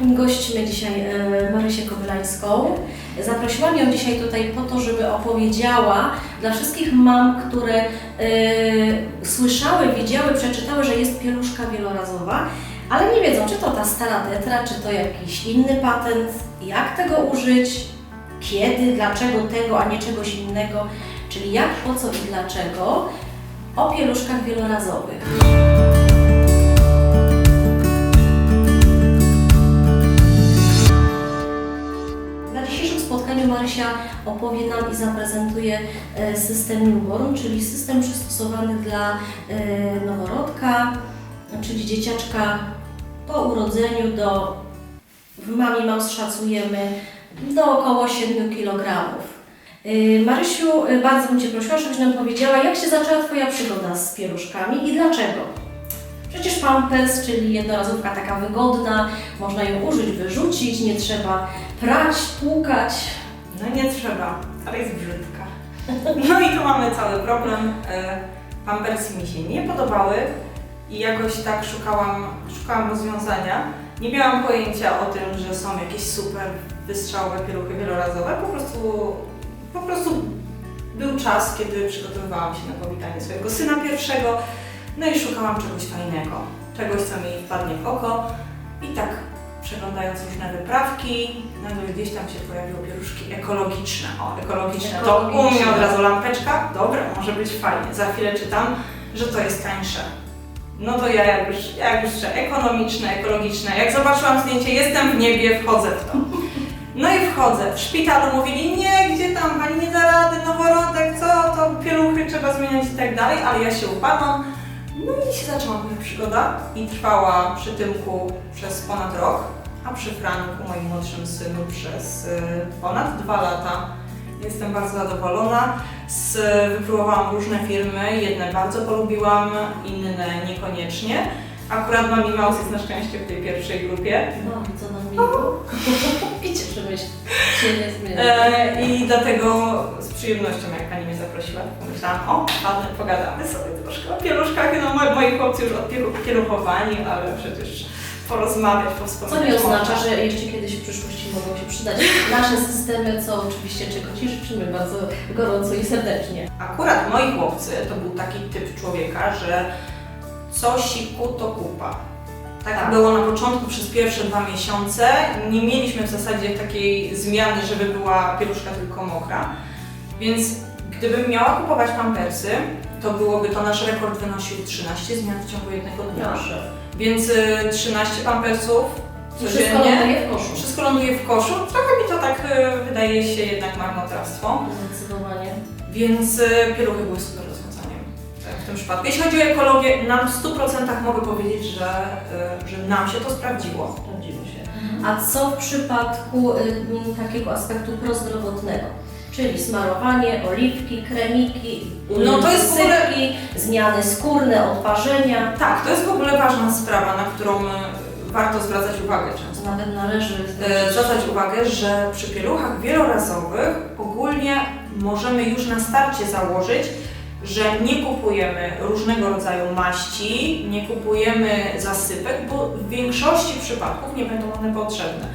Gościmy dzisiaj e, Marysię Kobylańską. Zaprosiłam ją dzisiaj tutaj po to, żeby opowiedziała dla wszystkich mam, które e, słyszały, widziały, przeczytały, że jest pieluszka wielorazowa, ale nie wiedzą, czy to ta stara tetra, czy to jakiś inny patent, jak tego użyć, kiedy, dlaczego tego, a nie czegoś innego, czyli jak, po co i dlaczego o pieluszkach wielorazowych. Marysia opowie nam i zaprezentuje e, system newborn, czyli system przystosowany dla e, noworodka, czyli dzieciaczka po urodzeniu do, w Mami Mouse szacujemy, do około 7 kg. Y, Marysiu, bardzo bym Cię prosiła, żebyś nam powiedziała, jak się zaczęła Twoja przygoda z pieluszkami i dlaczego? Przecież Pampers, czyli jednorazówka taka wygodna, można ją użyć, wyrzucić, nie trzeba prać, płukać. No nie trzeba, ale jest brzydka. No i tu mamy cały problem. E, Pampersy mi się nie podobały i jakoś tak szukałam, szukałam rozwiązania. Nie miałam pojęcia o tym, że są jakieś super wystrzałowe pieluchy wielorazowe. Po prostu, po prostu był czas, kiedy przygotowywałam się na powitanie swojego syna pierwszego. No i szukałam czegoś fajnego, czegoś, co mi wpadnie w oko. I tak przeglądając różne wyprawki, nagle gdzieś tam się pojawiły pieluszki ekologiczne. O, ekologiczne. To u mnie Ekologiczne. od razu lampeczka. Dobra, może być fajnie. Za chwilę czytam, że to jest tańsze. No to ja jak już, ja jak już jeszcze ekonomiczne, ekologiczne. Jak zobaczyłam zdjęcie, jestem w niebie, wchodzę w to. No i wchodzę. W szpitalu mówili, nie, gdzie tam, pani nie da rady, noworodek, co, to pieluchy trzeba zmieniać i tak dalej, ale ja się upadłam. No i się zaczęła moja przygoda i trwała przy Tymku przez ponad rok, a przy Franku, moim młodszym synu, przez y, ponad dwa lata. Jestem bardzo zadowolona. Z, wypróbowałam różne firmy, jedne bardzo polubiłam, inne niekoniecznie. Akurat Mami Mouse jest na szczęście w tej pierwszej grupie. No, co nam miło. I cieszymy się, się nie zmienia. E, I dlatego z przyjemnością, jak Pani mnie zaprosiła, pomyślałam, o, ładne, pogadamy sobie troszkę o pieluszkach. No, moi, moi chłopcy już odpieluchowani, ale przecież porozmawiać, Co nie oznacza, że jeszcze kiedyś w przyszłości mogą się przydać nasze systemy, co oczywiście czego Ci życzymy bardzo gorąco i serdecznie. Akurat moi chłopcy to był taki typ człowieka, że co siku to kupa. Tak, Tak. było na początku przez pierwsze dwa miesiące. Nie mieliśmy w zasadzie takiej zmiany, żeby była pieluszka tylko mokra. Więc gdybym miała kupować pampersy, to byłoby to nasz rekord wynosił 13 zmian w ciągu jednego dnia. Proszę. Więc y, 13 pampersów I wszystko codziennie. ląduje w koszu. Wszystko ląduje w koszu. Trochę mi to tak y, wydaje się jednak marnotrawstwo. Zdecydowanie. Więc y, pieluchy były super rozwiązaniem tak, w tym przypadku. Jeśli chodzi o ekologię, nam w 100% mogę powiedzieć, że, y, że nam się to sprawdziło. Sprawdziło się. A co w przypadku y, m, takiego aspektu prozdrowotnego? Czyli smarowanie, oliwki, kremiki, No to jest w ogóle- zmiany skórne, odparzenia. Tak, to jest w ogóle ważna sprawa, na którą y, warto zwracać uwagę często. Nawet należy E, zwracać uwagę, że przy pieluchach wielorazowych ogólnie możemy już na starcie założyć, że nie kupujemy różnego rodzaju maści, nie kupujemy zasypek, bo w większości przypadków nie będą one potrzebne.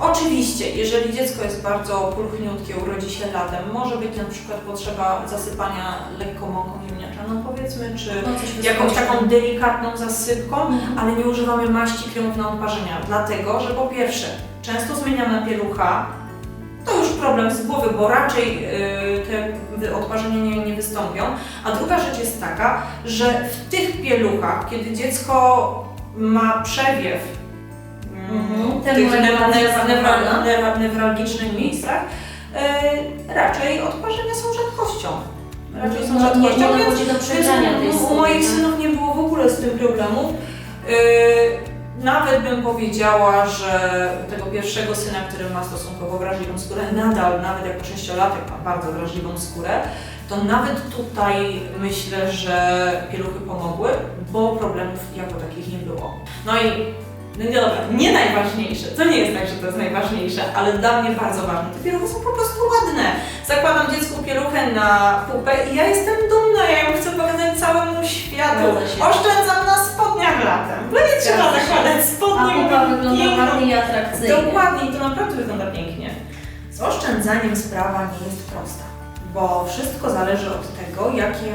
Oczywiście, jeżeli dziecko jest bardzo pulchniutkie, urodzi się latem, może być na przykład potrzeba zasypania lekką mąką ziemniaczaną powiedzmy, czy no, jakąś taką delikatną zasypką, Mhm. ale nie używamy maści kremów na odparzenia, dlatego że po pierwsze, często zmieniana pielucha to już problem z głowy, bo raczej y, te odparzenia nie, nie wystąpią. A druga rzecz jest taka, że w tych pieluchach, kiedy dziecko ma przewiew Mhm. w tych Termoregulacja new- new- zachowana. new- new- newralgicznych miejscach, y, raczej odparzenia są rzadkością. Raczej są No, rzadkością, nie więc więc u skóry, moich tak? synów nie było w ogóle z tym problemu. Yy, nawet bym powiedziała, że tego pierwszego syna, który ma stosunkowo wrażliwą skórę, nadal, nawet jako sześciolatek ma bardzo wrażliwą skórę, to nawet tutaj myślę, że pieluchy pomogły, bo problemów jako takich nie było. No i no nie dobra, nie najważniejsze, to nie jest tak, że to jest najważniejsze, ale dla mnie bardzo ważne. Te pieluchy są po prostu ładne. Zakładam dziecku pieluchę na pupę i ja jestem dumna, ja ją chcę pokazać całemu światu. Oszczędzam na spodniach latem, bo nie trzeba zakładać spodni pupa wygląda piękną- ładnie i atrakcyjnie. Dokładnie, i to naprawdę wygląda pięknie. Z oszczędzaniem sprawa nie jest prosta, bo wszystko zależy od tego, jakie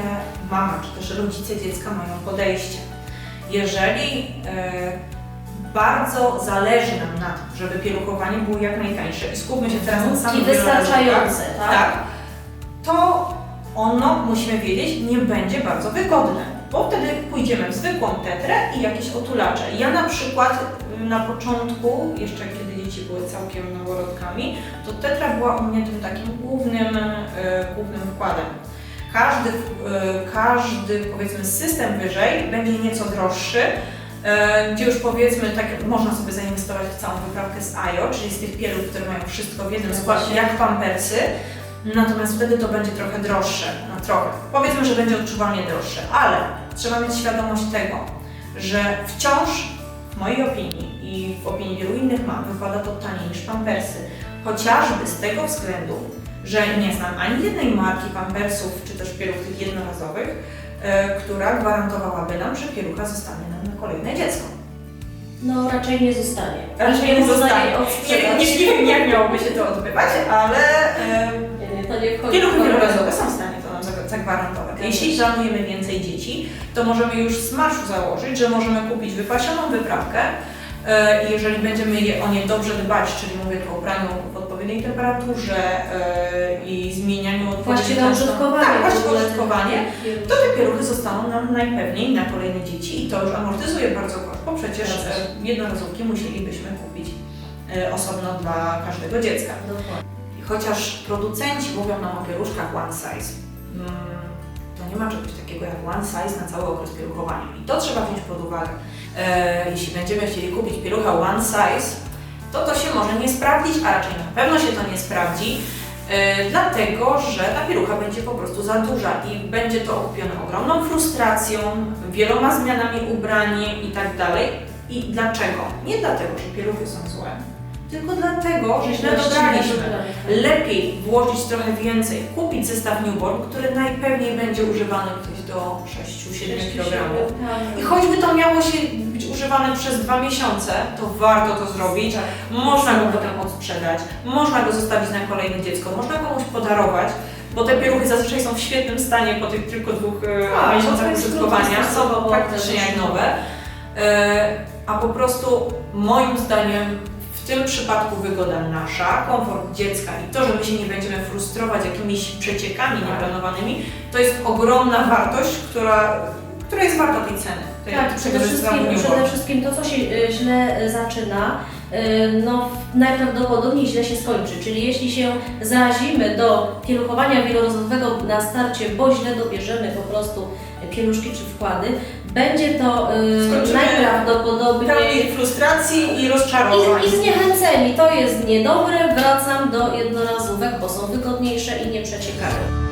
mama czy też rodzice dziecka mają podejście. Jeżeli e, bardzo zależy nam na tym, żeby pieluchowanie było jak najtańsze i skupmy się teraz na I samym wystarczające, tak? tak, to ono, musimy wiedzieć, nie będzie bardzo wygodne, bo wtedy pójdziemy w zwykłą tetrę i jakieś otulacze. Ja na przykład y, na początku, jeszcze kiedy dzieci były całkiem noworodkami, to tetra była u mnie tym takim głównym, y, głównym wkładem. Każdy, y, każdy powiedzmy system wyżej będzie nieco droższy, gdzie już powiedzmy, tak można sobie zainwestować w całą wyprawkę z AJO, czyli z tych pieluch, które mają wszystko w jednym Zgadza składzie, jak pampersy, natomiast wtedy to będzie trochę droższe, no trochę. Powiedzmy, że będzie odczuwalnie droższe, ale trzeba mieć świadomość tego, że wciąż w mojej opinii i w opinii wielu innych mam wypada to taniej niż pampersy. Chociażby z tego względu, że nie znam ani jednej marki pampersów czy też pieluch tych jednorazowych, e, która gwarantowałaby nam, że pielucha zostanie nam na kolejne dziecko. No raczej nie zostanie. Raczej nie zostanie. Nie, nie, nie wiem, jak miałoby się to odbywać, ale e, Nie, nie, to nie wchodzi Pieluchy wielorazowe są w stanie to nam zag- zagwarantować. Jeśli planujemy więcej dzieci, to możemy już z marszu założyć, że możemy kupić wypasioną wyprawkę e, i jeżeli będziemy je, o nie dobrze dbać, czyli mówię tu o praniu w odpowiedniej temperaturze e, i zmienianiu Właściwe użytkowanie. Tak, właściwe użytkowanie. To te pieluchy zostaną nam najpewniej na kolejne dzieci i to już amortyzuje bardzo koszt, bo przecież e, jednorazówki musielibyśmy kupić e, osobno dla każdego dziecka. Dokładnie. Chociaż producenci mówią nam o pieluszkach one size, mm, to nie ma czegoś takiego jak one size na cały okres pieluchowania. I to trzeba wziąć pod uwagę. E, jeśli będziemy chcieli kupić pieluchę one size, to to się może nie sprawdzić, a raczej na pewno się to nie sprawdzi, dlatego że ta pielucha będzie po prostu za duża i będzie to okupione ogromną frustracją, wieloma zmianami ubrań i tak dalej. I dlaczego? Nie dlatego, że pieluchy są złe, tylko dlatego, że źle dobraliśmy. Lepiej włożyć trochę więcej, kupić zestaw newborn, który najpewniej będzie używany gdzieś do 6-7 kg. I choćby to miało się być używane przez dwa miesiące, to warto to zrobić. Można go potem odsprzedać, można go zostawić na kolejne dziecko, można komuś podarować, bo te pieluchy zazwyczaj są w świetnym stanie po tych tylko dwóch e, Tak, to miesiącach użytkowania, są praktycznie jak nowe. E, A po prostu moim zdaniem w tym przypadku wygoda nasza, komfort dziecka i to, że my się nie będziemy frustrować jakimiś przeciekami Tak. nieplanowanymi, to jest ogromna wartość, która, która jest warta tej ceny. Tej, Tak, przede wszystkim, przede wszystkim to, co się y, źle y, zaczyna, y, no najprawdopodobniej źle się skończy. Czyli jeśli się zarazimy do pieluchowania wielorazowego na starcie, bo źle dobierzemy po prostu pieluszki czy wkłady, będzie to y, Skończymy najprawdopodobniej Pełni frustracji i rozczarowań. i, i zniechęceni. To jest niedobre, wracam do jednorazówek, bo są wygodniejsze i nie przeciekają.